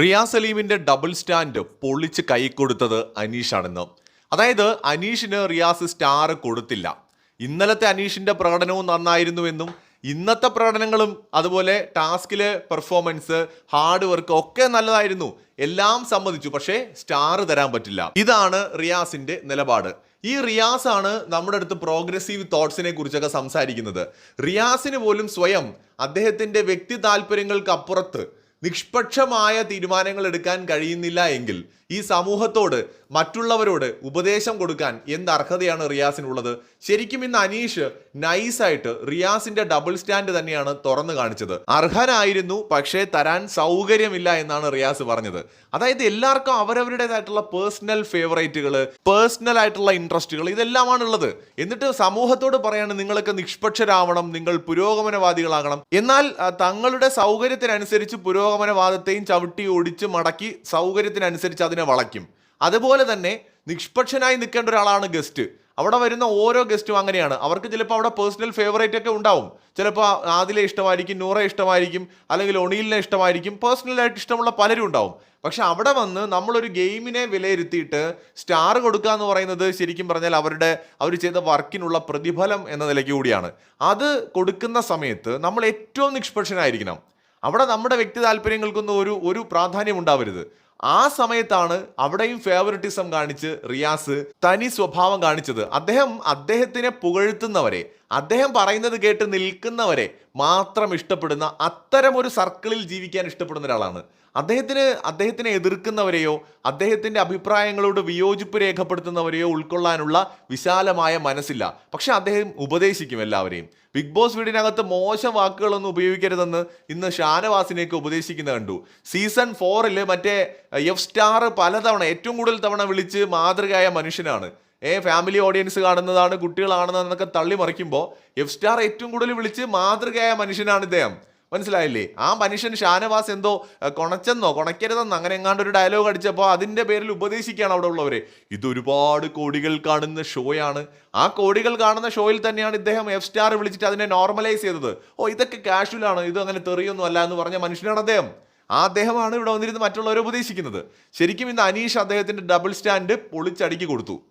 Riyas സലീമിന്റെ double stand പൊളിച്ച് കൈ കൊടുത്തത് അനീഷാണെന്ന്. അതായത് അനീഷിന് റിയാസ് സ്റ്റാർ കൊടുത്തില്ല. ഇന്നലത്തെ അനീഷിന്റെ പ്രകടനവും നന്നായിരുന്നുവെന്നും ഇന്നത്തെ പ്രകടനങ്ങളും അതുപോലെ ടാസ്കിലെ പെർഫോമൻസ് ഹാർഡ് വർക്ക് ഒക്കെ നല്ലതായിരുന്നു. എല്ലാം സമ്മതിച്ചു പക്ഷേ സ്റ്റാർ തരാൻ പറ്റില്ല. ഇതാണ് റിയാസിന്റെ നിലപാട്. ഈ റിയാസ് ആണ് നമ്മുടെ അടുത്ത് പ്രോഗ്രസീവ് തോട്ട്സിനെ കുറിച്ചൊക്കെ സംസാരിക്കുന്നത്. റിയാസിന് പോലും സ്വയം അദ്ദേഹത്തിന്റെ വ്യക്തി താല്പര്യങ്ങൾക്ക് അപ്പുറത്ത് നിഷ്പക്ഷമായ തീരുമാനങ്ങൾ എടുക്കാൻ കഴിയുന്നില്ല എങ്കിൽ ഈ സമൂഹത്തോട് മറ്റുള്ളവരോട് ഉപദേശം കൊടുക്കാൻ എന്ത് അർഹതയാണ് റിയാസിനുള്ളത്? ശരിക്കും ഇന്ന് അനീഷ് നൈസായിട്ട് റിയാസിന്റെ ഡബിൾ സ്റ്റാൻഡ് തന്നെയാണ് തുറന്നു കാണിച്ചത്. അർഹനായിരുന്നു പക്ഷേ തരാൻ സൗകര്യമില്ല എന്നാണ് റിയാസ് പറഞ്ഞത്. അതായത് എല്ലാവർക്കും അവരവരുടേതായിട്ടുള്ള പേഴ്സണൽ ഫേവറേറ്റുകൾ പേഴ്സണൽ ആയിട്ടുള്ള ഇൻട്രസ്റ്റുകൾ ഇതെല്ലാമാണ് ഉള്ളത് എന്നിട്ട് സമൂഹത്തോട് പറയാണ് നിങ്ങൾക്ക് നിഷ്പക്ഷരാവണം നിങ്ങൾ പുരോഗമനവാദികളാകണം. എന്നാൽ തങ്ങളുടെ സൗകര്യത്തിനനുസരിച്ച് പുരോഗമനവാദത്തെയും ചവിട്ടി ഒടിച്ച് മടക്കി സൗകര്യത്തിനനുസരിച്ച് അതിനെ വളയ്ക്കും. അതുപോലെ തന്നെ നിഷ്പക്ഷനായി നിൽക്കേണ്ട ഒരാളാണ് ഗസ്റ്റ്. അവിടെ വരുന്ന ഓരോ ഗസ്റ്റും അങ്ങനെയാണ്. അവർക്ക് ചിലപ്പോൾ അവിടെ പേഴ്സണൽ ഫേവറേറ്റ് ഒക്കെ ഉണ്ടാവും. ചിലപ്പോൾ ആദിലെ ഇഷ്ടമായിരിക്കും നൂറെ ഇഷ്ടമായിരിക്കും അല്ലെങ്കിൽ ഒണീലിനെ ഇഷ്ടമായിരിക്കും പേഴ്സണലായിട്ട് ഇഷ്ടമുള്ള പലരും ഉണ്ടാവും. പക്ഷെ അവിടെ വന്ന് നമ്മളൊരു ഗെയിമിനെ വിലയിരുത്തിയിട്ട് സ്റ്റാർ കൊടുക്കുക എന്ന് പറയുന്നത് ശരിക്കും പറഞ്ഞാൽ അവരുടെ അവർ ചെയ്ത വർക്കിനുള്ള പ്രതിഫലം എന്ന നിലയ്ക്ക് കൂടിയാണ്. അത് കൊടുക്കുന്ന സമയത്ത് നമ്മൾ ഏറ്റവും നിഷ്പക്ഷനായിരിക്കണം. അവിടെ നമ്മുടെ വ്യക്തി താല്പര്യങ്ങൾക്കൊന്നും ഒരു ഒരു പ്രാധാന്യം ഉണ്ടാവരുത്. ആ സമയത്താണ് അവിടെയും ഫേവറിറ്റിസം കാണിച്ച് റിയാസ് തനി സ്വഭാവം കാണിച്ചത്. അദ്ദേഹം അദ്ദേഹത്തിനെ പുകഴ്ത്തുന്നവരെ. അദ്ദേഹം പറയുന്നത് കേട്ട് നിൽക്കുന്നവരെ മാത്രം ഇഷ്ടപ്പെടുന്ന അത്തരം ഒരു സർക്കിളിൽ ജീവിക്കാൻ ഇഷ്ടപ്പെടുന്ന ഒരാളാണ്. അദ്ദേഹത്തിന് അദ്ദേഹത്തിനെ എതിർക്കുന്നവരെയോ അദ്ദേഹത്തിന്റെ അഭിപ്രായങ്ങളോട് വിയോജിപ്പ് രേഖപ്പെടുത്തുന്നവരെയോ ഉൾക്കൊള്ളാനുള്ള വിശാലമായ മനസ്സില്ല. പക്ഷെ അദ്ദേഹം ഉപദേശിക്കും എല്ലാവരെയും. ബിഗ് ബോസ് വീടിനകത്ത് മോശം വാക്കുകളൊന്നും ഉപയോഗിക്കരുതെന്ന് ഇന്ന് ഷാനവാസിനെയൊക്കെ ഉപദേശിക്കുന്ന കണ്ടു. സീസൺ ഫോറിൽ മറ്റേ എഫ് സ്റ്റാർ പലതവണ ഏറ്റവും കൂടുതൽ തവണ വിളിച്ച് മാതൃകയായ മനുഷ്യനാണ്. ഏ ഫാമിലി ഓഡിയൻസ് കാണുന്നതാണ് കുട്ടികളാണെന്നൊക്കെ തള്ളി മറിക്കുമ്പോൾ എഫ് സ്റ്റാർ ഏറ്റവും കൂടുതൽ വിളിച്ച് മാതൃകയായ മനുഷ്യനാണ് ഇദ്ദേഹം. മനസ്സിലായില്ലേ? ആ മനുഷ്യൻ ഷാനവാസ് എന്തോ കൊണച്ചെന്നോ കൊണക്കരുതെന്നോ അങ്ങനെ എങ്ങാണ്ട് ഒരു ഡയലോഗ് അടിച്ചപ്പോൾ അതിന്റെ പേരിൽ ഉപദേശിക്കുകയാണ് അവിടെ ഉള്ളവരെ. ഇത് ഒരുപാട് കോടികൾ കാണുന്ന ഷോയാണ് ആ കോടികൾ കാണുന്ന ഷോയിൽ തന്നെയാണ് ഇദ്ദേഹം എഫ് സ്റ്റാർ വിളിച്ചിട്ട് അതിനെ നോർമലൈസ് ചെയ്തത്. ഓ ഇതൊക്കെ കാഷ്വലാണ് ഇത് അങ്ങനെ തെറിയൊന്നും അല്ല എന്ന് പറഞ്ഞ മനുഷ്യനാണ് അദ്ദേഹം. ആ അദ്ദേഹമാണ് ഇവിടെ വന്നിരുന്ന് മറ്റുള്ളവരെ ഉപദേശിക്കുന്നത്. ശരിക്കും ഇന്ന് അനീഷ് അദ്ദേഹത്തിന്റെ ഡബിൾ സ്റ്റാൻഡ് പൊളിച്ചടുക്കി കൊടുത്തു.